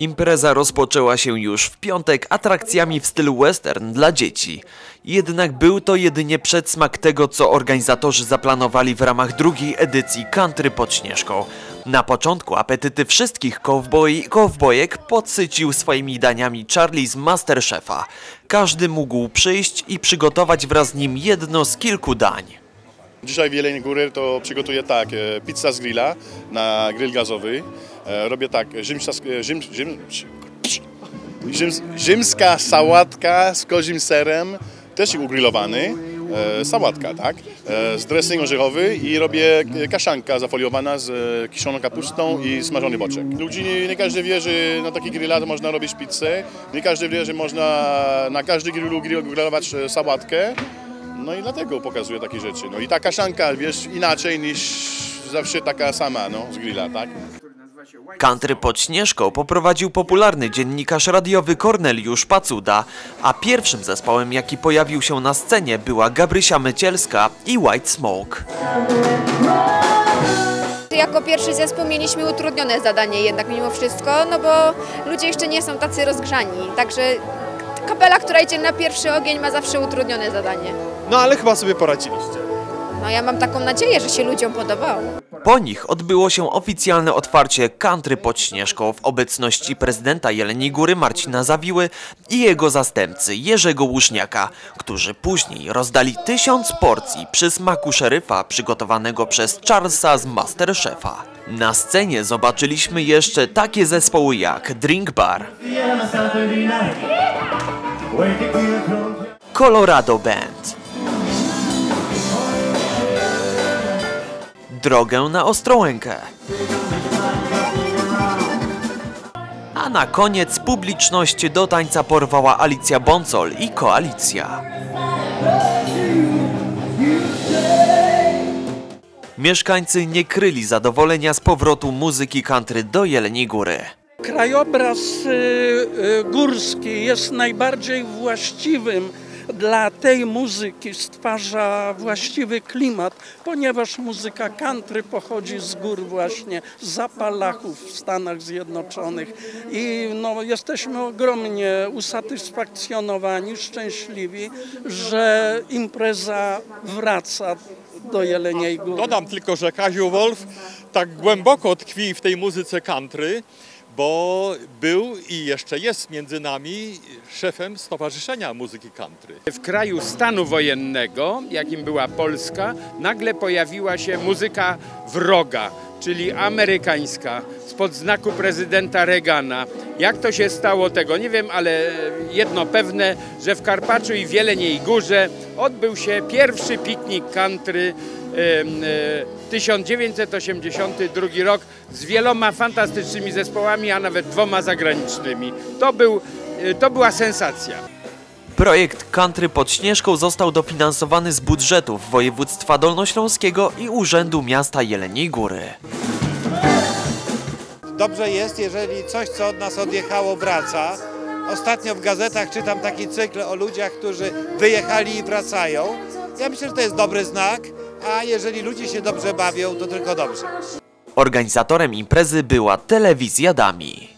Impreza rozpoczęła się już w piątek atrakcjami w stylu western dla dzieci. Jednak był to jedynie przedsmak tego, co organizatorzy zaplanowali w ramach drugiej edycji Country pod Śnieżką. Na początku apetyty wszystkich kowboi i kowbojek podsycił swoimi daniami Charlie z Masterchefa. Każdy mógł przyjść i przygotować wraz z nim jedno z kilku dań. Dzisiaj w Jeleniej Góry to przygotuję tak, e, pizza z grilla na grill gazowy. E, Robię tak, rzymska, e, rzym, rzym, rzym, rzymska sałatka z kozim serem, też ugrillowany. Sałatka, tak? Z dressing orzechowy i robię kaszanka zafoliowana z kiszoną kapustą i smażony boczek. Ludzi nie, każdy wie, że na taki grilla można robić pizzę. Nie każdy wie, że można na każdy grillu grill- grillować sałatkę. No i dlatego pokazuję takie rzeczy. No i ta kaszanka, wiesz, inaczej niż zawsze taka sama, no, z grilla, tak? Country pod Śnieżką poprowadził popularny dziennikarz radiowy Korneliusz Pacuda, a pierwszym zespołem, jaki pojawił się na scenie była Gabrysia Mycielska i White Smoke. Jako pierwszy zespół mieliśmy utrudnione zadanie jednak mimo wszystko, no bo ludzie jeszcze nie są tacy rozgrzani, także kapela, która idzie na pierwszy ogień ma zawsze utrudnione zadanie. No ale chyba sobie poradziliście. No ja mam taką nadzieję, że się ludziom podobało. Po nich odbyło się oficjalne otwarcie Country pod Śnieżką w obecności prezydenta Jeleniej Góry Marcina Zawiły i jego zastępcy Jerzego Łuszniaka, którzy później rozdali tysiąc porcji przysmaku szeryfa przygotowanego przez Charlesa z Masterchefa. Na scenie zobaczyliśmy jeszcze takie zespoły jak Drink Bar, Colorado Band, Drogę na Ostrołękę. A na koniec publiczność do tańca porwała Alicja Boncol i Koalicja. Mieszkańcy nie kryli zadowolenia z powrotu muzyki country do Jeleniej Góry. Krajobraz y, y, górski jest najbardziej właściwym dla tej muzyki, stwarza właściwy klimat, ponieważ muzyka country pochodzi z gór właśnie, z Apalachów w Stanach Zjednoczonych i no, jesteśmy ogromnie usatysfakcjonowani, szczęśliwi, że impreza wraca do Jeleniej Góry. Dodam tylko, że Kaziu Wolf tak głęboko tkwi w tej muzyce country, bo był i jeszcze jest między nami szefem Stowarzyszenia Muzyki Country. W kraju stanu wojennego, jakim była Polska, nagle pojawiła się muzyka wroga, czyli amerykańska, spod znaku prezydenta Reagana. Jak to się stało, tego nie wiem, ale jedno pewne, że w Karpaczu i w Jeleniej Górze odbył się pierwszy piknik country em, e, 1982 rok z wieloma fantastycznymi zespołami, a nawet dwoma zagranicznymi. To, był, e, to była sensacja. Projekt Country pod Śnieżką został dofinansowany z budżetów województwa dolnośląskiego i Urzędu Miasta Jeleniej Góry. Dobrze jest, jeżeli coś, co od nas odjechało, wraca. Ostatnio w gazetach czytam taki cykl o ludziach, którzy wyjechali i wracają. Ja myślę, że to jest dobry znak, a jeżeli ludzie się dobrze bawią, to tylko dobrze. Organizatorem imprezy była telewizja Dami.